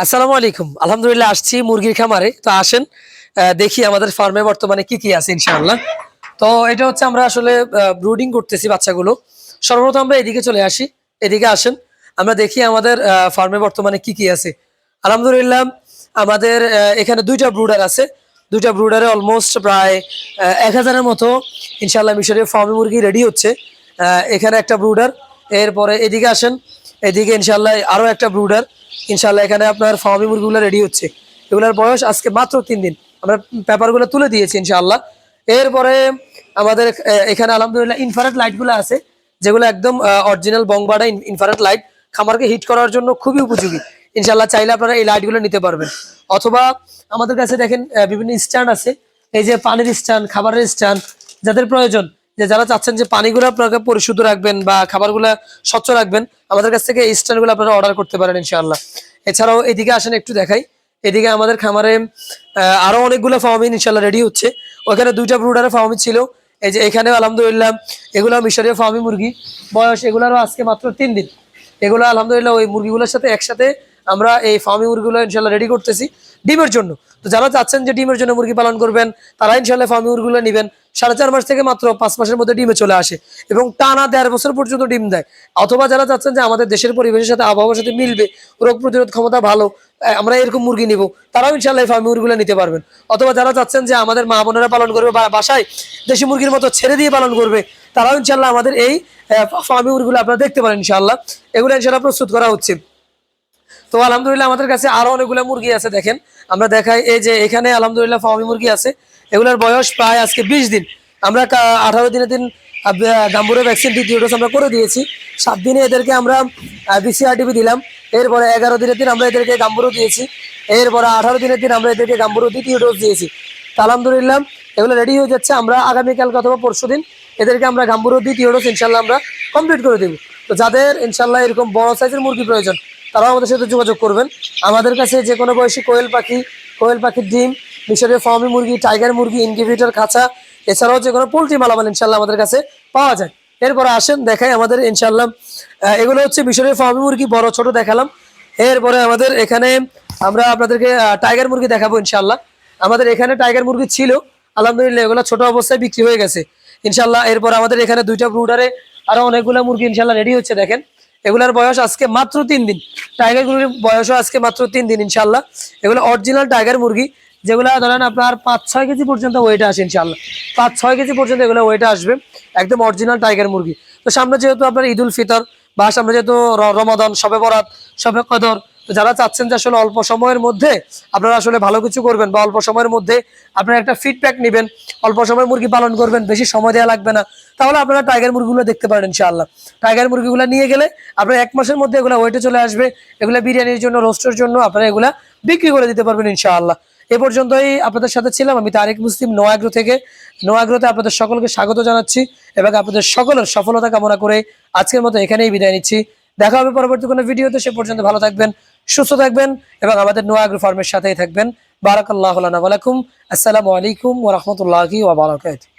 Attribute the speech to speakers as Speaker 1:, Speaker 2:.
Speaker 1: আসসালামু আলাইকুম। আলহামদুলিল্লাহ আসছি মুরগির খামারে। তো আসেন দেখি আমাদের ফার্মে বর্তমানে কি কি আছে ইনশাআল্লাহ। তো এটা হচ্ছে আমরা আসলে ব্রুডিং করতেছি বাচ্চাগুলো। সর্বপ্রথম আমরা এদিকে চলে আসি। এদিকে আসেন, আমরা দেখি আমাদের ফার্মে বর্তমানে কি কি আছে। আলহামদুলিল্লাহ, আমাদের এখানে দুইটা ব্রুডার আছে। দুইটা ব্রুডারে অলমোস্ট প্রায় এক হাজারের মতো ইনশাআল্লাহ মিশরের ফার্মে মুরগি রেডি হচ্ছে। এখানে একটা ব্রুডার। এরপরে এদিকে আসেন এদিকে ইনশাল্লাহ আরও একটা ব্রুডার। ইনশাল্লাহ এখানে আপনার ফার্মি মুরগিগুলো রেডি হচ্ছে। এগুলোর বয়স আজকে মাত্র তিন দিন। আমরা পেপারগুলো তুলে দিয়েছি ইনশাল্লাহ এরপরে আমাদের এখানে আলহামদুলিল্লাহ ইনফারেট লাইটগুলো আছে, যেগুলো একদম অরিজিনাল বংবাডা ইনফারেট লাইট খামারকে হিট করার জন্য খুবই উপযোগী। ইনশাল্লাহ চাইলে আপনারা এই লাইটগুলো নিতে পারবেন। অথবা আমাদের কাছে দেখেন বিভিন্ন স্ট্যান্ড আছে। এই যে পানির স্ট্যান্ড, খাবারের স্ট্যান্ড, যাদের প্রয়োজন। যে যারা চাচ্ছেন যে পানিগুলো আপনাকে পরিশুদ্ধ রাখবেন বা খাবারগুলো স্বচ্ছ রাখবেন আমাদের কাছ থেকে এই স্ট্যান্ডগুলো আপনারা অর্ডার করতে পারেন ইনশাআল্লাহ। এছাড়াও এদিকে আসেন একটু দেখাই। এদিকে আমাদের খামারে আহ, আরও অনেকগুলো ফার্মিন ইনশাল্লাহ রেডি হচ্ছে। ওখানে দুইটা ব্রুডারের ফার্মি ছিল। এই যে এখানে আলহামদুলিল্লাহ এগুলো মিশরীয় ফার্মি মুরগি। বয়স এগুলোরও আজকে মাত্র তিন দিন। এগুলো আলহামদুলিল্লাহ ওই মুরগিগুলোর সাথে একসাথে আমরা এই ফার্মি মুরগিগুলো ইনশাল্লাহ রেডি করতেছি। ডিমের জন্য। তো যারা চাচ্ছেন যে ডিমের জন্য মুরগি পালন করবেন, তারা ইনশাল্লাহ ফার্মি মুরগিগুলো নেবেন। সাড়ে চার মাস থেকে মাত্র পাঁচ মাসের মধ্যে ডিমে চলে আসে এবং টানা দেড় বছর পর্যন্ত ডিম দেয়। অথবা যারা চাচ্ছেন যে আমাদের দেশের পরিবেশের সাথে আবহাওয়ার সাথে মিলবে, রোগ প্রতিরোধ ক্ষমতা ভালো আমরা এরকম মুরগি নিব, তারাও ইনশাল্লাহ ফার্মি মুরগিগুলো নিতে পারবেন। অথবা যারা চাচ্ছেন যে আমাদের মা বোনেরা পালন করবে বা বাসায় দেশি মুরগির মতো ছেড়ে দিয়ে পালন করবে, তারাও ইনশাল্লাহ আমাদের এই ফার্মি মুরগিগুলো আপনারা দেখতে পারেন ইনশাল্লাহ এগুলো ইনশাল্লাহ প্রস্তুত করা হচ্ছে। তো আলহামদুলিল্লাহ আমাদের কাছে আরও অনেকগুলো মুরগি আছে, দেখেন। আমরা দেখাই, এই যে এখানে আলহামদুলিল্লাহ ফার্মি মুরগি আছে। এগুলোর বয়স প্রায় আজকে বিশ দিন। আমরা আঠারো দিনের দিন গাম্বুরের ভ্যাকসিন দ্বিতীয় ডোজ আমরা করে দিয়েছি। সাত দিনে এদেরকে আমরা বিসিআরটিভি দিলাম। এরপরে এগারো দিনের দিন আমরা এদেরকে গাম্বুরও দিয়েছি। এরপরে আঠারো দিনের দিন আমরা এদেরকে গাম্বুরও দ্বিতীয় ডোজ দিয়েছি। তো আলহামদুলিল্লাহ, এগুলো রেডি হয়ে যাচ্ছে। আমরা আগামীকাল অথবা পরশু দিন এদেরকে আমরা গাম্বুরও দ্বিতীয় ডোজ ইনশাল্লাহ আমরা কমপ্লিট করে দেবো। তো যাদের ইনশাল্লাহ এরকম বড় সাইজের মুরগি প্রয়োজন, তারাও আমাদের সাথে যোগাযোগ করবেন। আমাদের কাছে যে কোনো বয়সী কোয়েল পাখি, কোয়েল পাখির ডিম মিশরের ফার্মি মুরগি টাইগার মুরগি ইনকিউবেটর খাঁচা, এছাড়াও যে কোনো পোলট্রি মালামাল ইনশাল্লাহ আমাদের কাছে পাওয়া যায়। এরপরে আসেন, দেখাই আমাদের ইনশাল্লাহ এগুলো হচ্ছে মিশরের ফার্মি মুরগি, বড়, ছোট দেখালাম। এরপরে আমাদের এখানে আমরা আপনাদেরকে টাইগার মুরগি দেখাবো ইনশাল্লাহ। আমাদের এখানে টাইগার মুরগি ছিল, আলহামদুলিল্লাহ এগুলো ছোট অবস্থায় বিক্রি হয়ে গেছে। ইনশাল্লাহ এরপর আমাদের এখানে দুইটা ব্রুডারে আরও অনেকগুলো মুরগি ইনশাল্লাহ রেডি হচ্ছে, দেখেন। এগুলার বয়স আজকে মাত্র তিন দিন। টাইগার মুরগির বয়সও আজকে মাত্র তিন দিন ইনশাল্লাহ এগুলো অরিজিনাল টাইগার মুরগি, যেগুলো ধরেন আপনার পাঁচ, ছয় কেজি পর্যন্ত ওয়েট আসে ইনশাল্লাহ পাঁচ, ছয় কেজি পর্যন্ত এগুলো ওয়েট আসবে, একদম অরিজিনাল টাইগার মুরগি। তো সামনে যেহেতু আপনার ঈদ উল ফিতর, বা সামনে যেহেতু রমাদান, সবে বরাত, সবে কদর তো যারা চাচ্ছেন যে আসলে অল্প সময়ের মধ্যে আপনারা আসলে ভালো কিছু করবেন বা অল্প সময়ের মধ্যে আপনারা একটা ফিডব্যাক নেবেন, অল্প সময় মুরগি পালন করবেন, বেশি সময় দেওয়া লাগবে না, তাহলে আপনারা টাইগার মুরগিগুলো দেখতে পারেন ইনশাআল্লাহ। টাইগার মুরগিগুলো নিয়ে গেলে আপনার এক মাসের মধ্যে এগুলো ওয়েটে চলে আসবে, এগুলো বিরিয়ানির জন্য রোস্টের জন্য আপনারা এগুলা বিক্রি করে দিতে পারবেন ইনশাআল্লাহ। এ পর্যন্তই আপনাদের সাথে ছিলাম আমি তারেক মুসলিম নোয়াগ্রো থেকে। নোয়াগ্রোতে আপনাদের সকলকে স্বাগত জানাচ্ছি এবং আপনাদের সকলের সফলতা কামনা করে আজকের মতো এখানেই বিদায় নিচ্ছি। দেখা হবে পরবর্তী কোনো ভিডিওতে, সে পর্যন্ত ভালো থাকবেন। সুস্থ থাকবেন এবং আমাদের নোয়া ফার্মের সাথেই থাকবেন। বারাকাল্লাহ আসসালামু আলাইকুম ওরহমতুল্লাহি ওবরাকাতুহু